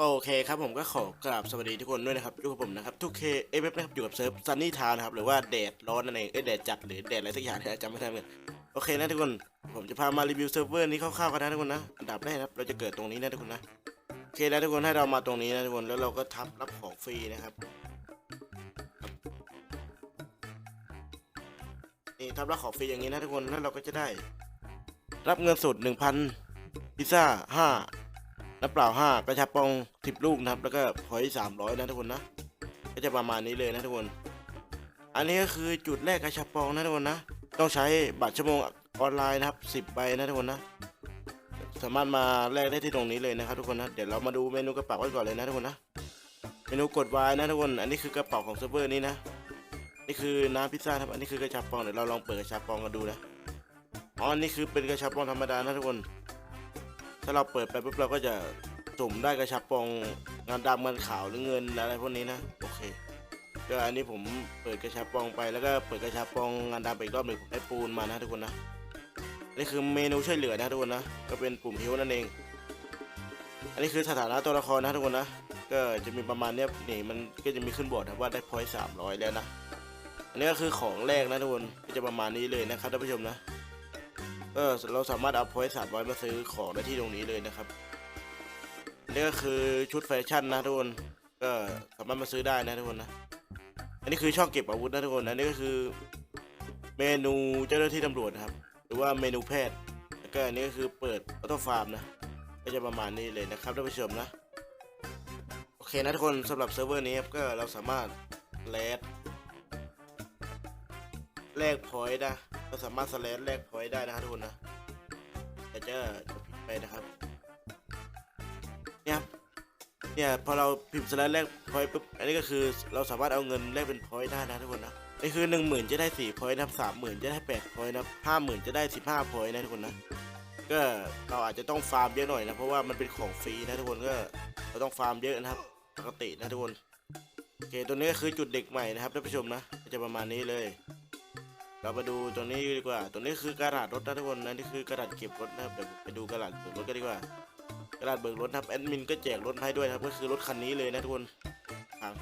โอเคครับผมก็ขอกราบสวัสดีทุกคนด้วยนะครับอยู่กับผมนะครับ ทุกเคเอฟนะครับอยู่กับเซิร์ฟซันนี่ทาวนะครับหรือว่าแดดร้อนนั่นเองเอ้ยแดดจัดหรือแดดอะไรสักอย่างเนี่ยจำไม่ได้เหมือนโอเคนะทุกคนผมจะพามารีวิวเซิร์ฟเวอร์นี้คร่าวๆกันนะทุกคนนะอันดับแรกครับเราจะเกิดตรงนี้นะทุกคนนะโอเคนะทุกคนให้เรามาตรงนี้นะทุกคนแล้วเราก็ทับรับของฟรีนะครับนี่ทับรับของฟรีอย่างนี้นะทุกคนแล้วเราก็จะได้ รับเงินสด1,000พิซซ่าห้า น้ำเปล่าห้ากระชับปองสิบลูกนะครับ แล้วก็พอยสามร้อยนะทุกคนนะ ก็จะประมาณนี้เลยนะทุกคน อันนี้ก็คือจุดแรกกระชับปองนะทุกคนนะ ต้องใช้บัตรชั่วโมงออนไลน์นะครับสิบใบนะทุกคนนะ สามารถมาแลกได้ที่ตรงนี้เลยนะครับทุกคนนะ เดี๋ยวเรามาดูเมนูกระเป๋ากันก่อนเลยนะทุกคนนะ เมนูกด Y นะทุกคน อันนี้คือกระเป๋าของเซิร์ฟเวอร์นี้นะ นี่คือน้ำพิซซ่าครับ อันนี้คือกระชับปอง เดี๋ยวเราลองเปิดกระชับปองกันดูนะ อ๋ออันนี้คือเป็นกระชับปองธรรมดานะทุกคน ถ้าเราเปิดไปปุ๊บเราก็จะสุ่มได้กระชับปองงานดำเงินขาวหรือเงินอะไรพวกนี้นะโอเคก็อันนี้ผมเปิดกระชับปองไปแล้วก็เปิดกระชับปองงานดำไปอีกรอบหนึ่งผมได้ปูนมานะทุกคนนะนี่คือเมนูช่วยเหลือนะทุกคนนะก็เป็นปุ่มฮิวนั่นเอง อันนี้คือสถานะตัวละครนะทุกคนนะก็จะมีประมาณเนี้ยนี่มันก็จะมีขึ้นบอร์ดนะว่าได้พอยต์สามร้อยแล้วนะอันนี้ก็คือของแรกนะทุกคนก็จะประมาณนี้เลยนะครับท่านผู้ชมนะ ก็เราสามารถเอาพอยต์สามร้อยมาซื้อของได้ที่ตรงนี้เลยนะครับนี่ก็คือชุดแฟชั่นนะทุกคนก็สามารถมาซื้อได้นะทุกคนนะอันนี้คือช่องเก็บอาวุธนะทุกคนอันนี้ก็คือ เมนูเจ้าหน้าที่ตำรวจนะครับ หรือว่าเมนูแพทย์แล้วก็อันนี้ก็คือเปิดออโต้ฟาร์มนะก็จะประมาณนี้เลยนะครับท่านผู้ชมนะโอเคนะทุกคนสำหรับเซิร์ฟเวอร์นี้ครับก็เราสามารถแลดแลกพอยต์นะ ก็สามารถสแลนแลกพอยได้นะครับทุกคนนะแต่จะจะผิดไปนะครับเนี่ยครับเนี่ยพอเราพิมพ์สแลนแลกพอยปุ๊บอันนี้ก็คือเราสามารถเอาเงินแลกเป็นพอยได้นะทุกคนนะนี่คือหนึ่งหมื่นจะได้สี่พอยนะครับสามหมื่นจะได้แปดพอยนะครับห้าหมื่นจะได้สิบห้าพอยนะทุกคนนะก็เราอาจจะต้องฟาร์มเยอะหน่อยนะเพราะว่ามันเป็นของฟรีนะทุกคนก็เราต้องฟาร์มเยอะนะครับปกตินะทุกคนโอเคตัวนี้ก็คือจุดเด็กใหม่นะครับท่านผู้ชมนะจะประมาณนี้เลย เรามาดูตัวนี้ดีกว่า ตัวนี้คือกระดาษรถนะทุกคนนะนี่คือกระดาษเก็บรถนะครับเดี๋ยวไปดูกระดาษเบิกรถกันดีกว่ากระดาษเบิกรถนะครับแอดมินก็แจกรถให้ด้วยนะครับก็คือรถคันนี้เลยนะทุกคนครับ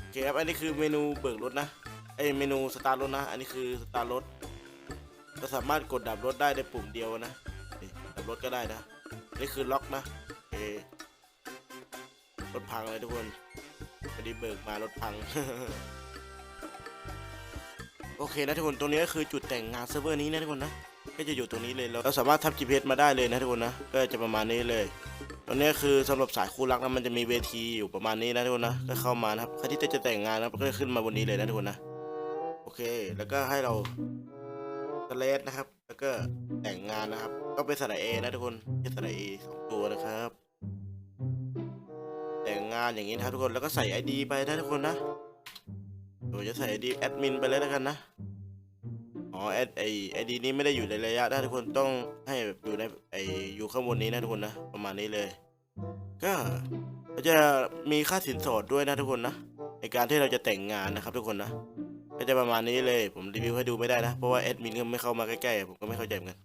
โอเคครับอันนี้คือเมนูเบิกรถนะไอเมนูสตาร์รถนะ อันนี้คือสตาร์รถก็สามารถกดดับรถได้ในปุ่มเดียวนะดับรถก็ได้นะนี่คือล็อกนะโอรถพังเลยทุกคนพอดีเบิกมารถพัง โอเคนะทุกคนตรงนี้ก็คือจุดแต่งงานเซิร์ฟเวอร์นี้นะทุกคนนะก็จะอยู่ตรงนี้เลยเราสามารถทับ GPS มาได้เลยนะทุกคนนะก็จะประมาณนี้เลยตรงนี้คือสำหรับสายคู่รักนะมันจะมีเวทีอยู่ประมาณนี้นะทุกคนนะก็เข้ามานะครับใครที่จะแต่งงานนะก็ขึ้นมาบนนี้เลยนะทุกคนนะโอเค แล้วก็ให้เราสเลสนะครับ แล้วก็แต่งงานนะครับ ก็เป็นสระเอนะทุกคนเป็นสระเอสองตัวนะครับ แต่งงานอย่างนี้นะครับทุกคนแล้วก็ใส่ ID ไปนะทุกคนนะเดี๋ยวจะใส่ไอดีแอดมินไปเลยแล้วกันนะ อ๋อแอดไอไอดีนี้ไม่ได้อยู่ในระยะนะทุกคนต้องให้แบบอยู่ในไออยู่ข้างบนนี้นะทุกคนนะประมาณนี้เลย ก็จะมีค่าสินสอดด้วยนะทุกคนนะในการที่เราจะแต่งงานนะครับ ทุกคนนะก็จะประมาณนี้เลย ผมรีวิวให้ดูไม่ได้นะเพราะว่าแอดมินก็ไม่เข้ามาใกล้ๆผมก็ไม่เข้าใจเหมือนกัน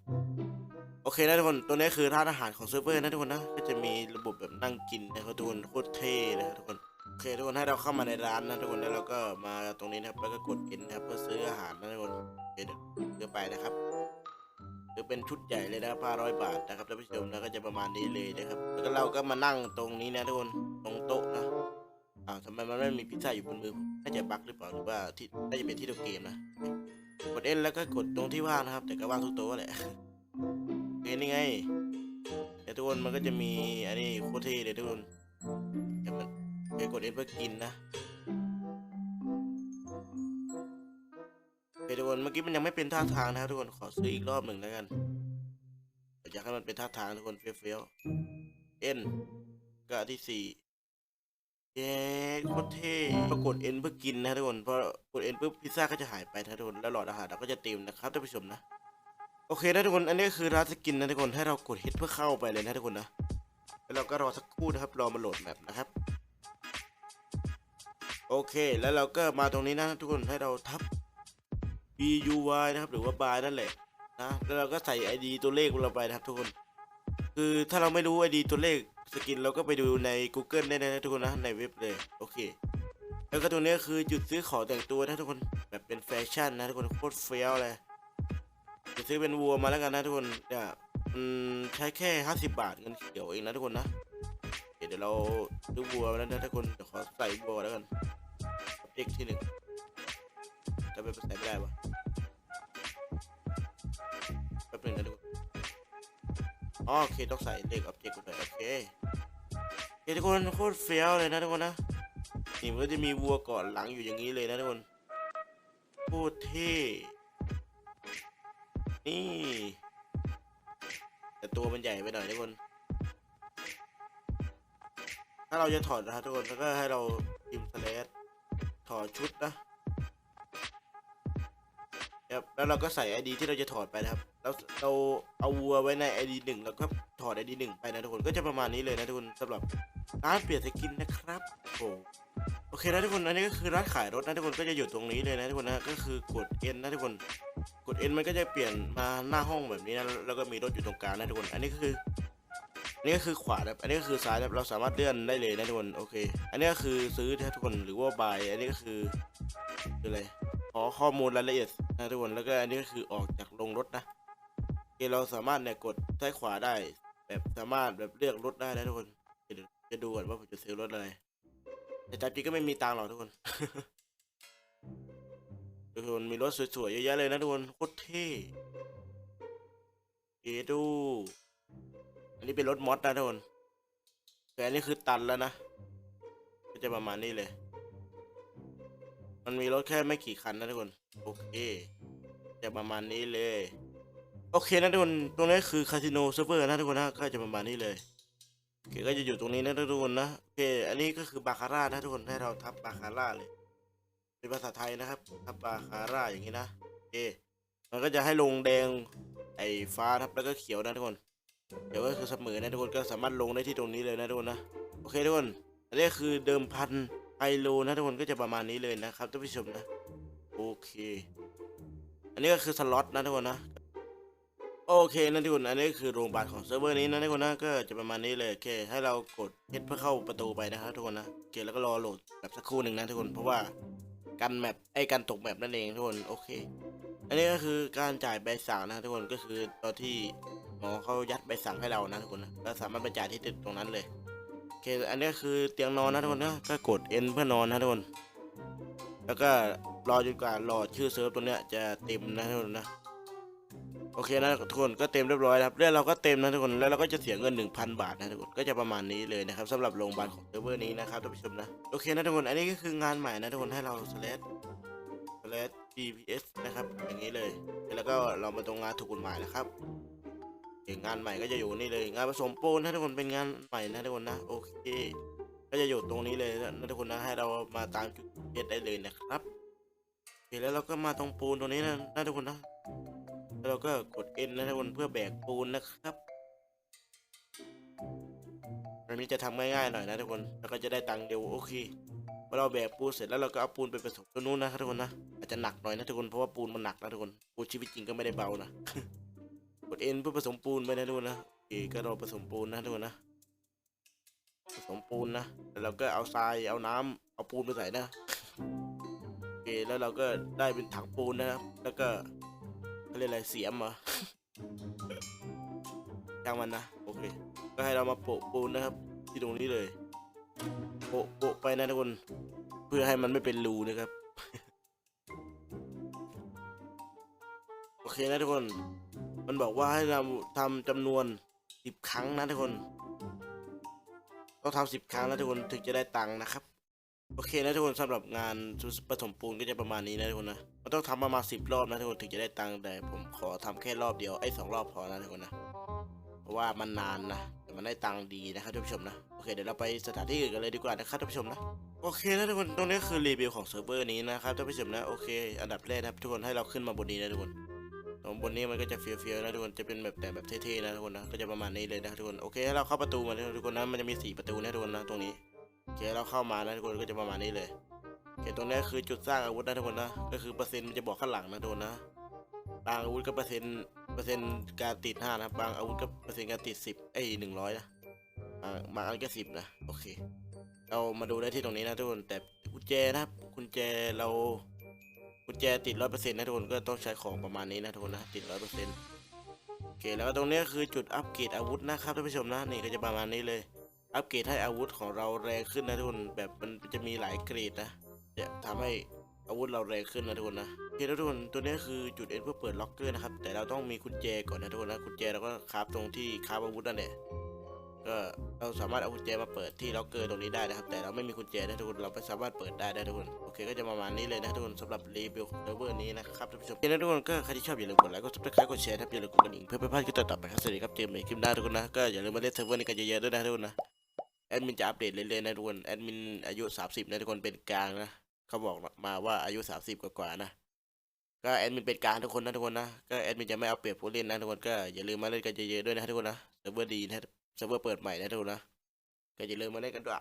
โอเคนะทุกคนตัวนี้คือร้านอาหารของเซิร์ฟเวอร์นะทุกคนนะก็จะมีระบบแบบนั่งกินนะครับทุกคนโคตรเท่เลยครับทุกคน เคทุกคนให้เราเข้ามาในร้านนะทุกคนแล้วเราก็มาตรงนี้นะครับแล้วก็กด N นะครับเพื่อซื้ออาหารนะทุกคนเดี๋ยวเดี๋ยวไปนะครับจะเป็นชุดใหญ่เลยนะครับห้าร้อยบาทนะครับท่านผู้ชมแล้วก็จะประมาณนี้เลยนะครับแล้วก็เราก็มานั่งตรงนี้นะทุกคนตรงโต๊ะนะอ้าวทำไมมันไม่มีพิซซ่าอยู่บนมือผมน่าจะบั๊กหรือเปล่าหรือว่าที่น่าจะเป็นที่ตัวเกมนะกด N แล้วก็กดตรงที่ว่างนะครับ แต่ก็ว่างทุกโต๊ะแหละโอเคนี่ไงแต่ทุกคนมันก็จะมีอันนี้โคตรเท่เลยทุกคน กดเอเพื่อกินนะเฮ้ยทุกคนเมื่อกี้มันยังไม่เป็นท่าทางนะครับทุกคนขอซื้ออีกรอบหนึ่งแล้วกันอยากให้มันเป็นท่าทางทุกคนเฟี้ยวๆเอ็นก็ที่สี่เย้โคตรเท่ปรากฏเอ็นเพื่อกินนะทุกคนพอกดเอ็นปุ๊บพิซซ่าก็จะหายไปทุกคนแล้วหลอดอาหารเราก็จะเต็มนะครับท่านผู้ชมนะโอเคนะทุกคนอันนี้คือร้านสกินนะทุกคนให้เรากดเฮดเพื่อเข้าไปเลยนะทุกคนนะแล้วเราก็รอสักครู่นะครับรอมาโหลดแมปนะครับ โอเค แล้วเราก็มาตรงนี้นะทุกคนให้เราทับ B U Y นะครับ หรือว่า by นั่นแหละนะแล้วเราก็ใส่ ID ตัวเลขของเราไปนะครับทุกคน คือถ้าเราไม่รู้ ID ตัวเลขสกินเราก็ไปดูใน Google ได้เลยนะทุกคนนะในเว็บเลย โอเค แล้วก็ตรงนี้คือจุดซื้อของแต่งตัวนะทุกคนแบบเป็นแฟชั่นนะทุกคนโคตรเฟี้ยวเลยจะซื้อเป็นวัวมาแล้วกันนะทุกคนเนี่ยอืมใช้แค่ห้าสิบบาทเงินเขียวเองนะทุกคนนะเดี๋ยวเราซื้อวัวมาแล้วนะทุกคนเดี๋ยวขอใส่วัวแล้วกัน เอกที่หนึ่งจะไปใส่ไม่ได้ปะแป๊บนึงนะทุกคนอ๋อโอเคต้องใส่เลขออบเจกต์ไปโอเคโอเคทุกคนโคตรเฟี้ยวเลยนะทุกคนนะนี่มันก็จะมีวัวเกาะหลังอยู่อย่างนี้เลยนะทุกคนโคตรเท่นี่แต่ตัวมันใหญ่ไปหน่อยทุกคน ถ้าเราจะถอดนะครับทุกคนแล้วก็ให้เราพิมพ์สแลช อชุดนะครับแล้วเราก็ใส่ ID ที่เราจะถอดไปนะครับแล้วเราเอาวัวไว้ใน ID หนึ่งแล้วก็ถอด ID หนึ่งไปนะทุกคนก็จะประมาณนี้เลยนะทุกคนสำหรับร้านเปลี่ยนสกินนะครับโอ้โอเคนะทุกคนอันนี้ก็คือร้านขายรถนะทุกคนก็จะอยู่ตรงนี้เลยนะทุกคนนะก็คือกด N นะทุกคนกด N มันก็จะเปลี่ยนมาหน้าห้องแบบนี้นะแล้วก็มีรถอยู่ตรงกลางนะทุกคน อันนี้ก็คือ นนี้ก็คือขวาครับอันนี้ก็คือซ้ายครับเราสามารถเลื่อนได้เลยนะทุกคนโอเค อันนี้ก็คือซื้อนะทุกคนหรือว่า buy อันนี้ก็คือคืออะไรขอข้อมูลรายละเอียดนะทุกคนแล้วก็อันนี้ก็คือออกจากโรงรถนะโอเคเราสามารถเนี่ยกดซ้ายขวาได้ แบบสามารถแบบเลือกรถได้นะทุกคนเดี๋ยวจะดูก่อนว่าผมจะซื้อรถอะไรแต่จับจริงก็ไม่มีตังค์หรอกทุกคนทุกคนมีรถสวยๆเยอะแยะเลยนะทุกคนโคตรเท่เอดู นนี้เป็นรถมอสนะทุกคนแต่อันนี้คือตันแล้วนะก็จะประมาณนี้เลย มันมีรถแค่ไม่กี่คันนะทุกคน โอเค จะประมาณนี้เลย โอเคนะทุกคน ตรงนี้คือคาสิโนเซิร์ฟเวอร์นะทุกคนนะก็จะประมาณนี้เลยโอเคก็จะอยู่ตรงนี้นะทุกคนนะโอเค อันนี้ก็คือบาคาร่านะทุกคนให้เราทับบาคาร่าเลย เป็นภาษาไทยนะครับ ทับบาคาร่าอย่างนี้นะโอเค มันก็จะให้ลงแดงไอ้ฟ้าครับแล้วก็เขียวนะทุกคน เดี๋ยวก็คือเสมอนะทุกคนก็สามารถลงได้ที่ตรงนี้เลยนะทุกคนนะโอเคทุกคนอันนี้คือเดิมพันไฮโลนะทุกคนก็จะประมาณนี้เลยนะครับท่านผู้ชมนะโอเค อันนี้ก็คือสล็อตนะทุกคนนะโอเคนะทุกคน อันนี้คือโรงพยาบาลของเซิร์ฟเวอร์นี้นะทุกคนนะ ก็จะประมาณนี้เลยโอเค ให้เรากดเฮดเพื่อเข้าประตูไปนะครับทุกคนนะโอเคแล้วก็รอโหลดแบบสักครู่หนึ่งนะทุกคน เพราะว่ากันแมปไอ้การตกแมปนั่นเองทุกคน โอเค อันนี้ก็คือการจ่ายใบสั่งนะทุกคน ก็คือตอนที่ หมอเขายัดใบสั่งให้เรานะทุกคนนะก็สามารถไปจ่ายที่ตึกตรงนั้นเลยโอเคอันนี้คือเตียงนอนนะทุกคนนะก็กด N เพื่อนอนนะทุกคนแล้วก็รอจนกว่าหลอดชื่อเซิร์ฟตัวเนี้ยจะเต็มนะทุกคนนะโอเคนะทุกคนก็เต็มเรียบร้อยครับเรื่องเราก็เต็มนะทุกคนแล้วเราก็จะเสียเงิน 1,000 บาทนะทุกคนก็จะประมาณนี้เลยนะครับสำหรับโรงพยาบาลของเซิร์ฟเวอร์นี้นะครับท่านผู้ชมนะโอเคนะทุกคนอันนี้ก็คืองานใหม่นะทุกคนให้เราสเลดสเลด GPS นะครับอย่างนี้เลยแล้วก็เรามาตรงงานถูกกฎหมายนะครับ งานใหม่ก็จะอยู่นี่เลย งานผสมปูนนะทุกคนเป็นงานใหม่นะทุกคนนะโอเค ก็จะอยู่ตรงนี้เลยนะทุกคนนะให้เรามาตามจุด GPS ได้เลยนะครับโอเคแล้วเราก็มาตรงปูนตรงนี้นะนะทุกคนนะแล้วเราก็กด N นนะทุกคนเพื่อแบกปูนนะครับอันนี้จะทำง่ายๆหน่อยนะทุกคนแล้วก็จะได้ตังค์เดียวโอเคพอเราแบกปูนเสร็จแล้วเราก็เอาปูนไปผสมตัวนู้นนะครับทุกคนนะอาจจะหนักหน่อยนะทุกคนเพราะว่าปูนมันหนักนะทุกคนปูนชีวิตจริงก็ไม่ได้เบานะ กด N เพื่อผสมปูนไปนะทุกคนนะโอเคก็เราผสมปูนนะทุกคนนะ ผสมปูนนะแล้วเราก็เอาทรายเอาน้ำเอาปูนไปใส่นะโอเคแล้วเราก็ได้เป็นถังปูนนะครับแล้วก็เขาเรียกอะไรเสียมเหรอช่างมันนะโอเค ก็ให้เรามาโปะปูนนะครับ ที่ตรงนี้เลยโปะโปะไปนะทุกคน เพื่อให้มันไม่เป็นรูนะครับโอเคนะทุกคน มันบอกว่าให้เราทำจำนวนสิบครั้งนะทุกคน ต้องทำสิบครั้งนะทุกคนถึงจะได้ตังค์นะครับ โอเคนะทุกคนสำหรับงานผสมปูนก็จะประมาณนี้นะทุกคนนะมันต้องทำประมาณสิบรอบนะทุกคนถึงจะได้ตังค์แต่ผมขอทำแค่รอบเดียวไอ้สองรอบพอนะทุกคนนะเพราะว่ามันนานนะแต่มันได้ตังค์ดีนะครับท่านผู้ชมนะโอเคเดี๋ยวเราไปสถานที่อื่นกันเลยดีกว่านะครับท่านผู้ชมนะโอเคนะทุกคนตรงนี้คือรีวิวของเซิร์ฟเวอร์นี้นะครับท่านผู้ชมนะโอเค อันดับแรกนะครับทุกคนให้เราขึ้นมาบนนี้นะทุกคน บนนี้มันก็จะเฟี้ยวๆนะทุกคนจะเป็นแบบแต่แบบเท่ๆนะทุกคนนะก็จะประมาณนี้เลยนะทุกคนโอเคเราเข้าประตูมาทุกคนนะมันจะมีสี่ประตูนะทุกคนนะตรงนี้โอเคเราเข้ามานะทุกคนก็จะประมาณนี้เลยโอเคตรงนี้คือจุดสร้างอาวุธนะทุกคนนะก็คือเปอร์เซ็นต์มันจะบอกข้างหลังนะทุกคนนะบางอาวุธก็เปอร์เซ็นต์เปอร์เซ็นต์การติดห้านะบางอาวุธก็เปอร์เซ็นต์การติดสิบเอ้ยหนึ่งร้อยนะอ่าบางอันก็สิบนะโอเค เรามาดูได้ที่ตรงนี้นะทุกคนแต่กุญแจนะครับกุญแจเรา ญแจติดร้อยเปอร์เซ็นต์นะทุกคนก็ต้องใช้ของประมาณนี้นะทุกคนนะติดร้อยเปอร์เซ็นต์โอเคแล้วก็ตรงนี้คือจุดอัปเกรดอาวุธนะครับท่านผู้ชมนะนี่ก็จะประมาณนี้เลย อัปเกรดให้อาวุธของเราแรงขึ้นนะทุกคนแบบมันจะมีหลายเกรดนะจะทำให้อาวุธเราแรงขึ้นนะทุกคนนะโอเคทุกคนตัวนี้คือจุดเอ็นเพื่อเปิดล็อกเกอร์นะครับแต่เราต้องมีกุญแจก่อนนะทุกคนนะกุญแจเราก็คราฟตรงที่คราฟอาวุธนั่นแหละ ก็เราสามารถเอากุญแจมาเปิดที่ล็อกเกอร์ตรงนี้ได้นะครับ แต่เราไม่มีกุญแจนะทุกคนเราไม่สามารถเปิดได้นะทุกคนโอเคก็จะประมาณนี้เลยนะทุกคนสำหรับรีวิวเซิร์ฟเวอร์นี้นะครับท่านผู้ชมนะทุกคนก็ใครที่ชอบอย่าลืมกดไลค์กดซับสไครต์กดแชร์นะครับอย่าลืมกดกระดิ่งเพื่อไม่พลาดคลิปต่อๆไปครับสวัสดีครับเจมส์ในคลิปหน้าทุกคนนะก็อย่าลืมมาเล่นเซิร์ฟเวอร์นี้กันเยอะๆด้วยนะทุกคนนะแอดมินจะอัปเดตเรื่อยๆนะทุกคนแอดมินอายุ 30นะทุกคนเป็นกลางนะเขาบอกมาว่าอายุ 30 กว่าๆนะก็แอดมินเป็นกลางทุกคนนะทุกคนนะก็แอดมินจะไม่เอาเปรียบผู้เล่นนะทุกคนก็อย่าลืมมาเล่นกันเยอะๆด้วยนะทุกคนนะเซิร์ฟเวอร์ดีนะ เซิร์ฟเวอร์เปิดใหม่นะทุกคนนะก็จะเริ่มมาเล่นกันด้วย